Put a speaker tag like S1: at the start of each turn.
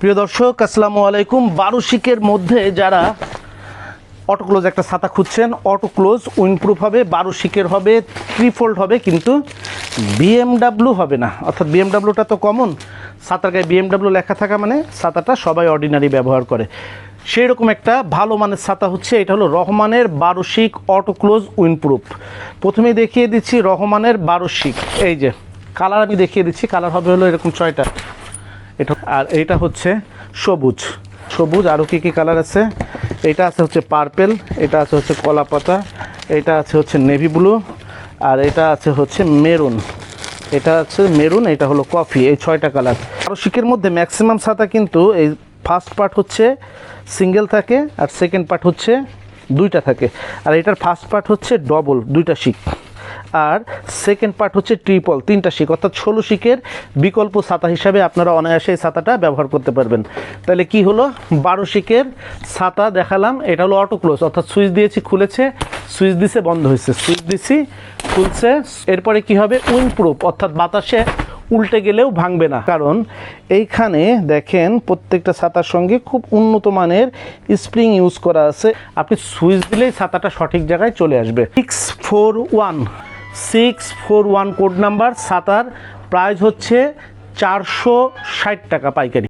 S1: প্রিয় দর্শক, আসসালামু আলাইকুম। বারো শিকের মধ্যে যারা অটোক্লোজ একটা ছাতা খুঁজছেন অটোক্লোজ উইনপ্রুফ হবে বারো শিকের হবে থ্রিফোল্ড হবে, কিন্তু বিএমডাব্লিউ হবে না। অর্থাৎ বিএমডাব্লিউটা তো কমন সাঁতার গায়ে বিএমডাব্লিউ লেখা থাকা মানে ছাতাটা সবাই অর্ডিনারি ব্যবহার করে। সেই রকম একটা ভালো মানের ছাতা হচ্ছে, এটা হলো রহমানের বারো শিক অটোক্লোজ উইনপ্রুফ প্রথমেই দেখিয়ে দিচ্ছি রহমানের বারো শিক এই যে কালার আমি দেখিয়ে দিচ্ছি কালার হবে হলো এরকম ছয়টা। এটা আর এটা হচ্ছে সবুজ। সবুজ আরও কী কী কালার আছে? এটা আছে হচ্ছে পার্পেল এটা আছে হচ্ছে কলা পাতা, এটা আছে হচ্ছে নেভি ব্লু আর এটা আছে হচ্ছে মেরুন এটা আছে মেরুন এটা হলো কফি এই ছয়টা কালার আরও শিকের মধ্যে ম্যাক্সিমাম ছাতা কিন্তু এই ফার্স্ট পার্ট হচ্ছে সিঙ্গেল থাকে, আর সেকেন্ড পার্ট হচ্ছে দুইটা থাকে। আর এটার ফার্স্ট পার্ট হচ্ছে ডবল দুইটা শিক আর সেকেন্ড পার্ট হচ্ছে ট্রিপল তিনটা শিক অর্থাৎ ষোলো শিকের বিকল্প ছাতা হিসাবে আপনারা অনায়াসে এই ছাতাটা ব্যবহার করতে পারবেন। তাহলে কি হলো? বারো শিকের ছাতা দেখালাম, এটা হলো অটো ক্লোজ অর্থাৎ সুইচ দিয়েছি, খুলেছে সুইচ দিছে, বন্ধ হয়েছে। সুইচ দিছি, খুলছে, এরপরে কি হবে? উইন্ডপ্রুফ অর্থাৎ বাতাসে উল্টে গেলেও ভাঙবে না। কারণ এইখানে দেখেন প্রত্যেকটা ছাতার সঙ্গে খুব উন্নত মানের স্প্রিং ইউজ করা আছে। আপনি সুইচ দিলেই ছাতাটা সঠিক জায়গায় চলে আসবে। Six four one six four one code number সাতার। প্রাইস হচ্ছে চারশো ষাট টাকা পাইকারি।